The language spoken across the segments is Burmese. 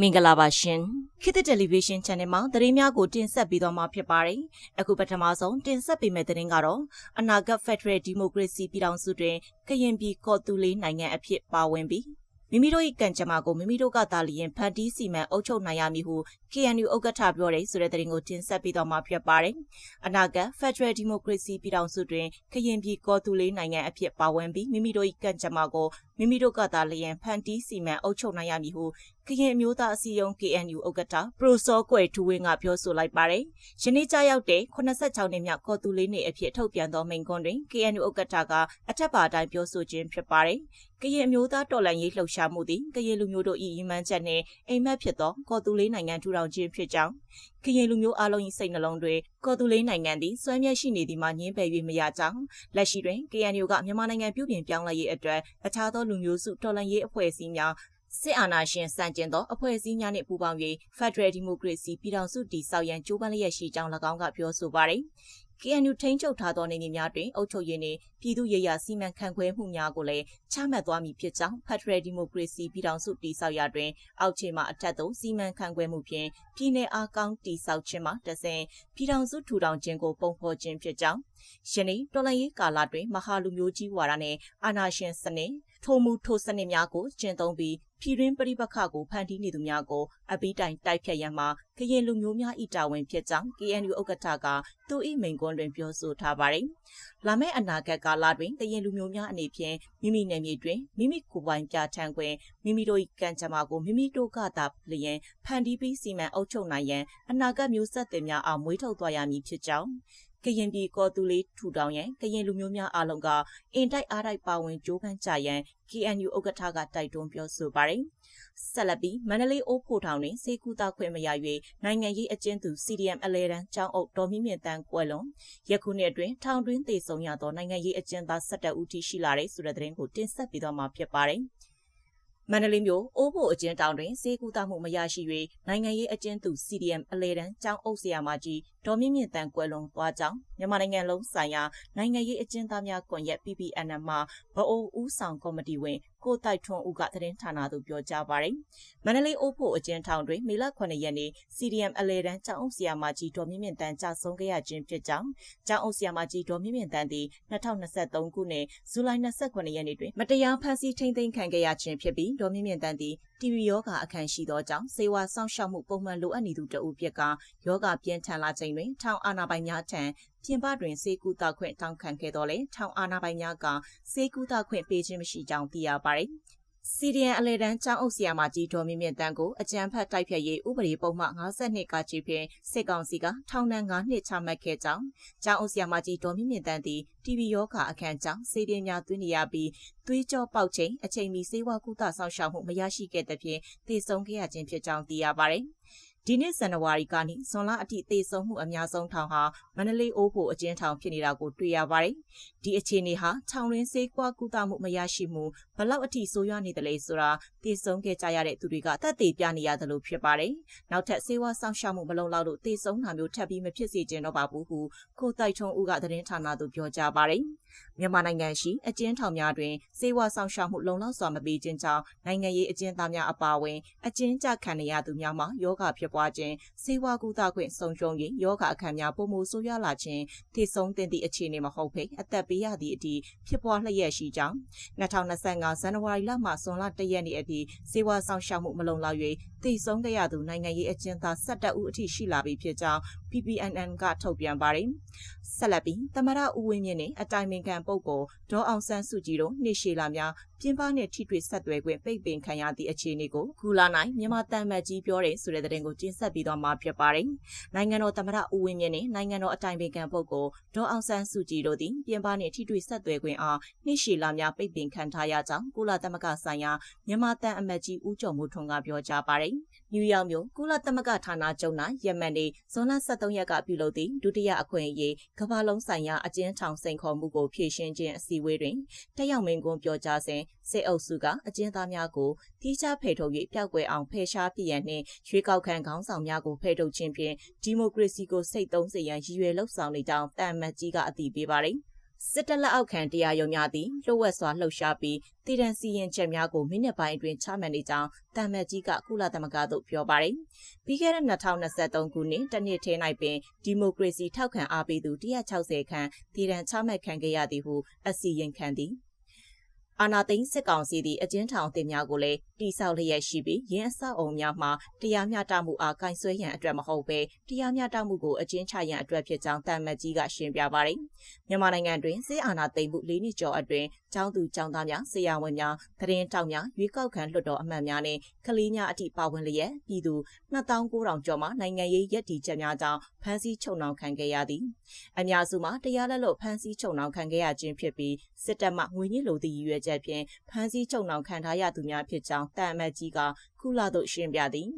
မင်္ဂလာပါရှင်ခေတ်သစ်တယ်လီဗီရှင်း channel မှာသတင်းများကိုတင်ဆက်ပေးသွားမှာဖြစ်ပါတယ်အခုပထမဆုံးတင်ဆက်ပေးမယ့်သတင်းကတော့အနာဂတ် Federal Democracy ပြည်ထောင်စုတွင်ကရင်ပြည်ကော်တူလေးနိုင်ငံအဖြစ်ပါဝင်ပြီးမိမိတို့၏ကံကြမ္မာကိုမိမိတို့ကသာလျင်ဖန်တီးစီမံအုပ်ချုပ်နိုင်ရမည်ဟု KNU ဥက္ကဋ္ဌပြောတယ်ဆိုတဲ့သတင်းကိုတင်ဆက်ပေးသွားမှာဖြစ်ပါတယ်။အနာဂတ် Federal Democracy ပြည်ထောင်စုတွင်ကရင်ပြည်ကော်တူလေးနိုင်ငံအဖြစ်ပါဝင်ပြီးမိမိတို့၏ကံကြမ္မာကို မိမိတို့ကသာလျင်ဖန်တီးစီမံအုပ်ချုပ်နိုင်ရမည်ဟုကရင်မျိုးသားအစည်းအရုံး KNU ဥက္ကဋ္ဌပရိုစောကွယ်ထူဝင်းကပြောဆိုလိုက်ပါတယ်။ယနေ့ကြာရောက်တဲ့86နှစ်မြောက်ကော်တူလေးနေ့အဖြစ်ထုတ်ပြန်သောမိန့်ခွန်းတွင် KNU ဥက္ကဋ္ဌကအထက်ပါအတိုင်းပြောဆိုခြင်းဖြစ်ပါတယ်။ကရင်မျိုးသားတော်လှန်ရေးလှုပ်ရှားမှုသည်ကရင်လူမျိုးတို့၏ရည်မှန်းချက်နှင့်အိမ်မက်ဖြစ်သောကော်တူလေးနိုင်ငံထူထောင်ခြင်းဖြစ်ကြောင်းကရင်လူမျိုးအလုံး၏စိတ်နှလုံးတွင်ကော်တူလေးနိုင်ငံသည်စွမ်းမြတ်ရှိနေသည်မှာညင်းပယ်၍မရကြောင်းလက်ရှိတွင် KNU ကမြန်မာနိုင်ငံပြုပြင်ပြောင်းလဲရေးအတွက်အခြားသောလူမျိုးစုတော်လှန်ရေးအဖွဲ့အစည်းများစစ်အာဏာရှင်စံကျင်သောအဖွဲ့အစည်းများနှင့်ပူးပေါင်း၍ Federal Democracy ပြည်ထောင်စုတည်ဆောက်ရန်ကြိုးပမ်းလျက်ရှိကြောင်း၎င်းကပြောဆိုပါရယ် KNU ထိန်းချုပ်ထားသောနေမြေများတွင်အုပ်ချုပ်ရေးနှင့်ပြည်သူ့ရေးရာစီမံခန့်ခွဲမှုများကိုလည်းချမှတ်သွားမည်ဖြစ်ကြောင်း Federal Democracy ပြည်ထောင်စုတည်ဆောက်ရာတွင် အောက်ခြေမှအထက်သို့စီမံခန့်ခွဲမှုဖြင့်ပြည်내အားကောင်းတည်ဆောက်ခြင်းမှတဆင့်ပြည်ထောင်စုထူထောင်ခြင်းကိုပုံဖော်ခြင်းဖြစ်ကြောင်းယနေ့တော်လှန်ရေးကာလတွင်မဟာလူမျိုးကြီးဝါဒနှင့်အာဏာရှင်စနစ် ထိုမှုထိုစနစ်များကိုကျင့်သုံးပြီးပြည်တွင်းပရိပခကိုဖန်တီးနေသူများကိုအပိတိုင်တိုက်ဖြတ်ရန်မှာကရင်လူမျိုးများ၏တာဝန်ဖြစ်ကြောင်း KNU ဥက္ကဋ္ဌကသူ၏မိန့်ခွန်းတွင်ပြောဆိုထားပါတယ်။လာမယ့်အနာဂတ်ကာလတွင်ကရင်လူမျိုးများအနေဖြင့်မိမိနယ်မြေတွင်မိမိကိုယ်ပိုင်ပြဋ္ဌာန်းခွင့်မိမိတို့၏ကံကြမ္မာကိုမိမိတို့ကသာလျင်ဖန်တီးပြီးစီမံအုပ်ချုပ်နိုင်ရန်အနာဂတ်မျိုးဆက်တွေများအောင်မွေးထုတ်သွားရမည်ဖြစ်ကြောင်း ကရင်ပြည်ကော်တူလေးထူထောင်ရန်ကရင်လူမျိုးများအားလုံးကအင်တိုက်အားတိုက်ပါဝင်ကြိုးပမ်းကြရန် KNU ဥက္ကဋ္ဌကတိုက်တွန်းပြောဆိုပါတယ်။ဆက်လက်ပြီးမန္တလေးအိုးဖို့ထောင်တွင်စေကူတာခွင့်မရ၍နိုင်ငံရေးအကျဉ်းသူ CDM အလဲတန်းကျောင်းအုပ်ဒေါ်မြင့်မြင့်တန်းကွယ်လွန်ယခုနှစ်အတွင်းထောင်တွင်းသေဆုံးရသောနိုင်ငံရေးအကျဉ်းသား17ဦးထိရှိလာတဲ့ဆိုတဲ့သတင်းကိုတင်ဆက်ပေးသွားမှာဖြစ်ပါတယ်။ မန္တလေးမြို့အိုးဖို့အကျဉ်းတောင်တွင်စေကူတာမှုမရရှိ၍နိုင်ငံရေးအကျဉ်းသူ CDM အလဲတန်းကျောင်းအုပ်ဆရာမကြီးဒေါ်မြင့်မြင့်တန်ကွယ်လွန်သွားကြောင်းမြန်မာနိုင်ငံလုံးဆိုင်ရာနိုင်ငံရေးအကျဉ်းသားများကွန်ရက် PPNM မှဗအိုဦးဆောင်ကော်မတီဝင် ကိုတိုက်ထွန်းဦးကသတင်းဌာနသို့ပြောကြားပါရယ်မန္တလေးအိုးဖို့အကျဉ်းထောင်တွင်မေလ9ရက်နေ့ CDM အလဲတန်းကျောင်းအုပ်ဆရာမကြီးဒေါ်မြင့်မြင့်တန်ကြာဆုံးခဲ့ရခြင်းဖြစ်ကြောင်းကျောင်းအုပ်ဆရာမကြီးဒေါ်မြင့်မြင့်တန်သည်2023ခုနှစ်ဇူလိုင်29ရက်နေ့တွင်မတရားဖမ်းဆီးထိန်းသိမ်းခံခဲ့ရခြင်းဖြစ်ပြီးဒေါ်မြင့်မြင့်တန်သည်တီဗီယောဂအခမ်းရှိသောကြောင့်စေဝါစောင့်ရှောက်မှုပုံမှန်လိုအပ်နေသူတဦးဖြစ်ကယောဂပြင်းထန်လာချိန်တွင်ထောင်အာဏာပိုင်များထံ ပြင်ပတွင်စေကူတာခွင့်တောင်းခံခဲ့တော်လဲထောင်အာဏာပိုင်များကစေကူတာခွင့်ပေးခြင်းမရှိကြောင်းသိရပါတယ်စီဒီအန်အလဲတန်းကျောင်းအုပ်ဆရာမကြီးဒေါ်မြင့်မြင့်တန်းကိုအကြံဖတ်တိုက်ဖြတ်ရေးဥပဒေပုံမှ52ကကြီးဖြင့်စစ်ကောင်စီကထောင်ဒဏ်9နှစ်ချမှတ်ခဲ့ကြောင်းကျောင်းအုပ်ဆရာမကြီးဒေါ်မြင့်မြင့်တန်းသည် TV ရောဂါအခန်းကြောင့်စေပြင်းများသွင်းနေရပြီးသွေးကြောပေါက်ချိန်အချိန်မီစေဝါကုသဆောင်ရှောက်မှုမရရှိခဲ့တဲ့ဖြင့်သေဆုံးခဲ့ရခြင်းဖြစ်ကြောင်းသိရပါတယ်။ ဒီနှစ်ဇန်နဝါရီကနေဇွန်လအထိသေဆုံးမှုအများဆုံးထောင်ဟာမန္တလေးအိုးဖို့အကျဉ်းထောင်ဖြစ်နေတာကိုတွေ့ရပါတယ်။ဒီအခြေအနေဟာထောင်ရင်းစေးကွာကုသမှုမရရှိမှုဘလောက်အထိဆိုးရွားနေတယ်လဲဆိုတာသေဆုံးခဲ့ကြရတဲ့သူတွေကသက်သေပြနေရတယ်လို့ဖြစ်ပါတယ်။နောက်ထပ်စေဝါဆောင်ရှောက်မှုမလုံလောက်လို့သေဆုံးတာမျိုးထပ်ပြီးမဖြစ်စေချင်တော့ပါဘူးဟုကိုတိုက်ထုံးဦးကသတင်းဌာနသို့ပြောကြားပါတယ်။မြန်မာနိုင်ငံရှိအကျဉ်းထောင်များတွင်စေဝါဆောင်ရှောက်မှုလုံလောက်စွာမပေးခြင်းကြောင့်နိုင်ငံရေးအကျဉ်းသားများအပါအဝင်အကျဉ်းချခံရသူများမှာယောဂဖြစ်ပွားခြင်းစေဝါကူတာခွင့်ဆုံးရှုံးရင်ယောဂအခမ်းများပုံမှုဆိုးရွားလာခြင်းထိဆုံးတင်သည့်အခြေအနေမဟုတ်ဘဲအသက်ပေးရသည့်အထိဖြစ်ပွားလျက်ရှိကြောင်း2025ဇန်နဝါရီလမှဇွန်လ1ရက်နေ့အထိစေဝါဆောင်ရှောက်မှုမလုံလောက်၍ တည်ဆုံးခဲ့ရသူနိုင်ငံရေးအကျဉ်းသား17ဦးအထိရှိလာပြီဖြစ်ကြောင်း PPNN ကထုတ်ပြန်ပါတယ်။ဆက်လက်ပြီးသမရဦးဝင်းမြင့်နဲ့အတိုင်ပင်ခံပုဂ္ဂိုလ်ဒေါ်အောင်ဆန်းစုကြည်တို့နှိရှိလာများပြင်ပနဲ့ထိတွေ့ဆက်သွယ်ခွင့်ပိတ်ပင်ခံရသည့်အခြေအနေကိုခုလာနိုင်မြန်မာတန်မတ်ကြီးပြောတဲ့ဆိုတဲ့သတင်းကိုတင်ဆက်ပြီးတော့မှာဖြစ်ပါတယ်။နိုင်ငံတော်သမ္မတဦးဝင်းမြင့်နဲ့နိုင်ငံတော်အတိုင်ပင်ခံပုဂ္ဂိုလ်ဒေါ်အောင်ဆန်းစုကြည်တို့သည်ပြင်ပနဲ့ထိတွေ့ဆက်သွယ်ခွင့်အားနှိရှိလာများပိတ်ပင်ခံထားရကြောင်းကုလသမဂ္ဂဆိုင်ရာမြန်မာတန်အမတ်ကြီးဦးကျော်မိုးထွန်းကပြောကြားပါတယ်။ နယူးယောက်မြို့ကုလသမဂ္ဂဌာနချုပ်၌ယမန်နေ့ဇွန်လ23ရက်ကပြုလုပ်သည့်ဒုတိယအခွင့်အရေးကမ္ဘာလုံးဆိုင်ရာအကျဉ်းထောင်စိန်ခေါ်မှုကိုဖြေရှင်းခြင်းအစည်းအဝေးတွင်တက်ရောက်မင်းကွန်းပြောကြားစဉ်စစ်အုပ်စုကအကျဉ်းသားများကိုထိချဖယ်ထုတ်၍ပျောက်ကွယ်အောင်ဖယ်ရှားပြရန်နှင့်ရွေးကောက်ခံခေါင်းဆောင်များကိုဖယ်ထုတ်ခြင်းဖြင့်ဒီမိုကရေစီကိုစိတ်သုံးစေရန်ရည်ရွယ်လှုပ်ဆောင်နေကြောင်းတန်မတ်ကြီးကအတည်ပြုပါသည် စစ်တပ်လက်အောက်ခံတရားရုံးများသည်လှုပ်ဝက်စွာလှုပ်ရှားပြီးတည်တံစီရင်ချက်များကိုမိနစ်ပိုင်းအတွင်းချမှတ်နေကြောင်းတမ်မတ်ကြီးကကုလသမဂ္ဂသို့ပြောပါတယ်။ပြီးခဲ့တဲ့2023ခုနှစ်တနှစ်ထဲ၌ပင်ဒီမိုကရေစီထောက်ခံအားပေးသူ160ခန့်တည်တံချမှတ်ခံခဲ့ရသည်ဟုအစီရင်ခံသည်။ အာနာသိန်းစစ်ကောင်စီသည့်အကျဉ်းထောင်တင်များကိုလည်းတိဆောက်လျက်ရှိပြီးရင်းအဆောက်အုံများမှာတရားမျှတမှုအားကင်ဆွဲရန်အတွက်မဟုတ်ဘဲတရားမျှတမှုကိုအကျဉ်းချရန်အတွက်ဖြစ်ကြောင်းတမ်မတ်ကြီးကရှင်းပြပါတယ်။မြန်မာနိုင်ငံတွင်စစ်အာဏာသိမ်းမှု၄နှစ်ကျော်အတွင်းကျောင်းသူကျောင်းသားများဆရာဝန်များသတင်းတောက်များရွေးကောက်ခံလွှတ်တော်အမတ်များနဲ့ကလေးများအထိပါဝင်လျက်ပြည်သူ2900ကျော်မှနိုင်ငံရေးရည်တည်ချက်များကြောင့်ဖမ်းဆီးချုပ်နှောင်ခံခဲ့ရသည်။အများစုမှာတရားလက်လွတ်ဖမ်းဆီးချုပ်နှောင်ခံခဲ့ရခြင်းဖြစ်ပြီးစစ်တပ်မှငွေညစ်လိုသည့်ရည်ရွယ်ချက်ဖြင့်ဖမ်းဆီးချုပ်နှောင်ခံထားရသူများဖြစ်ကြောင်းတန်အမတ်ကြီးက ခုလာသို့ရှင်းပြသည်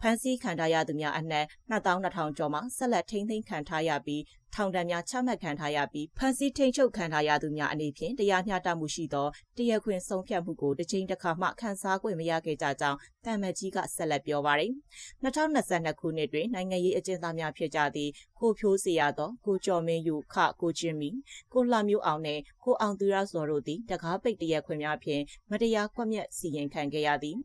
ဖမ်းဆီးခံထားရသူများအနက်2200ကျော်မှဆက်လက်ထိန်းသိမ်းခံထားရပြီးထောင်ဒဏ်များချမှတ်ခံထားရပြီးဖမ်းဆီးထိန်ချုပ်ခံထားရသူများအနေဖြင့်တရားမျှတမှုရှိသောတရားခွင်ဆုံးဖြတ်မှုကိုတစ်ချိန်တစ်ခါမှခန်းစား권မရခဲ့ကြကြောင်းတမ်မတ်ကြီးကဆက်လက်ပြောပါရယ်2022ခုနှစ်တွင်နိုင်ငံရေးအကျဉ်းသားများဖြစ်ကြသည့်ကိုဖြိုးစီရသောကိုကျော်မင်းယူခကိုချင်းမီကိုလှမျိုးအောင်နှင့်ကိုအောင်သူရစော်တို့သည်တကားပိတ်တရက်ခွင်များဖြင့်မတရားကွက်မြက်စီရင်ခံခဲ့ရသည်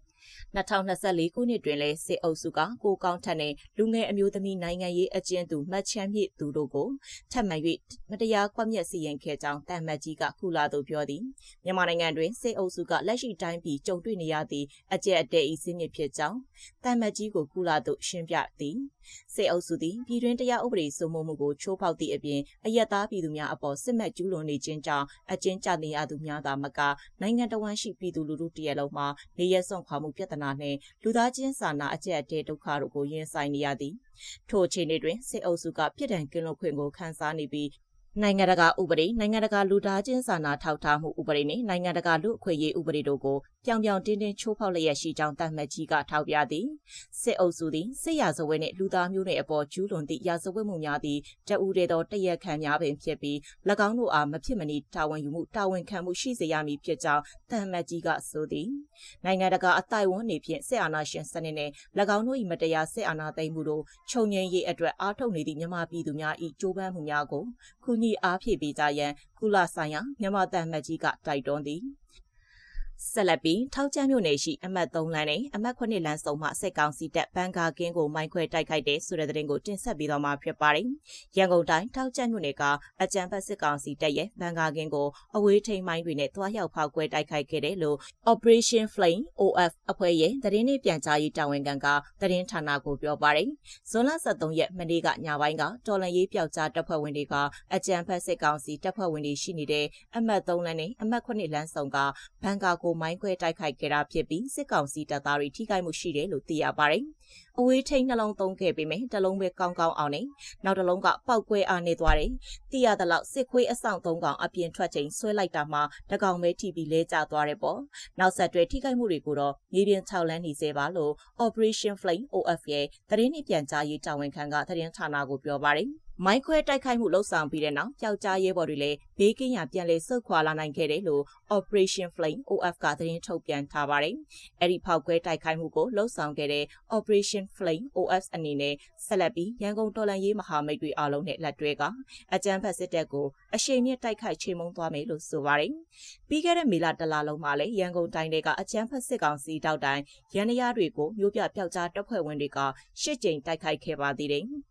2024ခုနှစ်တွင်လည်းစစ်အုပ်စုကကိုကောင်းထက်နဲ့လူငယ်အမျိုးသမီးနိုင်ငံရေးအကျဉ်းသူမှတ်ချမ်းမြင့်သူတို့ကိုထပ်မံ၍မတရားကွက်မြက်စီရင်ခဲ့ကြောင်းတမ်မတ်ကြီးကခုလာသို့ပြောသည်မြန်မာနိုင်ငံတွင်စစ်အုပ်စုကလက်ရှိတိုင်းပြည်ကြုံတွေ့နေရသည့်အကြက်အတဲဤစင်းမြစ်ဖြစ်ကြောင်းတမ်မတ်ကြီးကိုခုလာသို့ရှင်းပြသည်စစ်အုပ်စုသည်ပြည်တွင်းတရားဥပဒေစိုးမိုးမှုကိုချိုးဖောက်သည့်အပြင်အယက်သားပြည်သူများအပေါ်စစ်မှတ်ကျူးလွန်နေခြင်းကြောင့်အကျဉ်းချနေရသူများသာမကနိုင်ငံတော်ဝန်ရှိပြည်သူလူထုတရက်လုံးမှာနေရစွန့်ခွာမှုပြဿနာနှင့်လူသားချင်းစာနာအကျက်အတဲဒုက္ခတို့ကိုရင်ဆိုင်နေရသည်ထိုအခြေအနေတွင်စစ်အုပ်စုကပြည်ထန်ကင်းလွတ်ခွင့်ကိုခန်းစားနေပြီး နိုင်ငံတကာဥပဒေနိုင်ငံတကာလူသားချင်းစာနာထောက်ထားမှုဥပဒေနဲ့နိုင်ငံတကာလူအခွင့်အရေးဥပဒေတို့ကိုပြောင်ပြောင်တင်းတင်းချိုးဖောက်လျက်ရှိကြောင်းတတ်မှတ်ကြီးကထောက်ပြသည်စစ်အုပ်စုသည်စစ်ရာဇဝတ်နှင့်လူသားမျိုးနွယ်အပေါ်ကျူးလွန်သည့်ရာဇဝတ်မှုများသည့်တအူးတဲ့သောတရက်ခံများပင်ဖြစ်ပြီး၎င်းတို့အားမဖြစ်မနီတာဝန်ယူမှုတာဝန်ခံမှုရှိစေရမည်ဖြစ်ကြောင်းတတ်မှတ်ကြီးကဆိုသည်နိုင်ငံတကာအတိုင်ဝန်းနေဖြင့်စစ်အာဏာရှင်စနစ်နှင့်၎င်းတို့၏မတရားစစ်အာဏာသိမ်းမှုတို့ခြုံငိမ့်ရေးအတွက်အားထုတ်နေသည့်မြန်မာပြည်သူများ၏ကြိုးပမ်းမှုများကိုခုညီအားဖြည့်ပေးကြရန်ကုလဆိုင်ရာမြန်မာတန်မှတ်ကြီးကတိုက်တွန်းသည် ဆက်လက်ပြီးထောက်ကျမ်းမြို့နယ်ရှိအမှတ်3လမ်းနဲ့အမှတ်9လမ်းစုံမှစစ်ကောင်စီတပ်ဘန်ကာကင်းကိုမိုင်းခွဲတိုက်ခိုက်တဲ့ဆိုတဲ့သတင်းကိုတင်ဆက်ပြီးတော့မှဖြစ်ပါတယ်။ရန်ကုန်တိုင်းထောက်ကျမ်းမြို့နယ်ကအကြံဖက်စစ်ကောင်စီတပ်ရဲ့ဘန်ကာကင်းကိုအဝေးထိန်မိုင်းတွေနဲ့တွားရောက်ဖောက်ခွဲတိုက်ခိုက်ခဲ့တယ်လို့ Operation Flame OF အဖွဲ့ရဲ့သတင်းတွေပြန်ကြားရေးတာဝန်ခံကသတင်းဌာနကိုပြောပါတယ်။ဇွန်လ23ရက်မနေ့ကညပိုင်းကတော်လန်ရေးပျောက်ကြားတပ်ဖွဲ့ဝင်တွေကအကြံဖက်စစ်ကောင်စီတပ်ဖွဲ့ဝင်တွေရှိနေတဲ့အမှတ်3လမ်းနဲ့အမှတ်9လမ်းစုံကဘန်ကာကိုမိုင်းခွဲတိုက်ခိုက်ခဲ့တာဖြစ်ပြီးစစ်ကောင်စီတပ်သားတွေထိခိုက်မှုရှိတယ်လို့သိရပါတယ်။အဝေးထိန်နှလုံးသုံးခဲ့ပေမဲ့တစ်လုံးပဲကောင်းကောင်းအောင်နဲ့နောက်တစ်လုံးကပောက်ကွဲအားနေသွားတယ်။သိရသလောက်စစ်ခွေးအဆောင်သုံးကောင်အပြင်ထွက်ချိန်ဆွဲလိုက်တာမှတကောင်ပဲထိပြီးလဲကျသွားတယ်ပေါ့။နောက်ဆက်တွဲထိခိုက်မှုတွေကိုတော့မြေပြင်6လမ်းနေစေပါလို့ Operation Flame OF ရဲ့သတင်းနှင့်ပြန်ကြားရေးတာဝန်ခံကသတင်းဌာနကိုပြောပါတယ်။ မိုင်းခွဲတိုက်ခိုက်မှုလှုပ်ဆောင်ပြီးတဲ့နောက်ပျောက်ကြားရဲဘော်တွေလည်းဘေးကင်းရာပြန်လည်ဆုတ်ခွာလာနိုင်ခဲ့တယ်လို့ Operation Flame OF ကသတင်းထုတ်ပြန်ထားပါတယ်။အဲ့ဒီဖောက်ခွဲတိုက်ခိုက်မှုကိုလှုပ်ဆောင်ခဲ့တဲ့ Operation Flame OF အနေနဲ့ဆက်လက်ပြီးရန်ကုန်တော်လှန်ရေးမဟာမိတ်တွေအားလုံးနဲ့လက်တွဲကအကြမ်းဖက်စစ်တပ်ကိုအရှိန်မြင့်တိုက်ခိုက်ချိန်မုံသွားမယ်လို့ဆိုပါတယ်။ပြီးခဲ့တဲ့မေလတလလုံးမှာလည်းရန်ကုန်တိုင်းကအကြမ်းဖက်စစ်ကောင်စီတောက်တိုင်းရန်ရတွေကိုမျိုးပြပျောက်ကြားတပ်ဖွဲ့ဝင်တွေကရှစ်ကြိမ်တိုက်ခိုက်ခဲ့ပါသေးတယ်။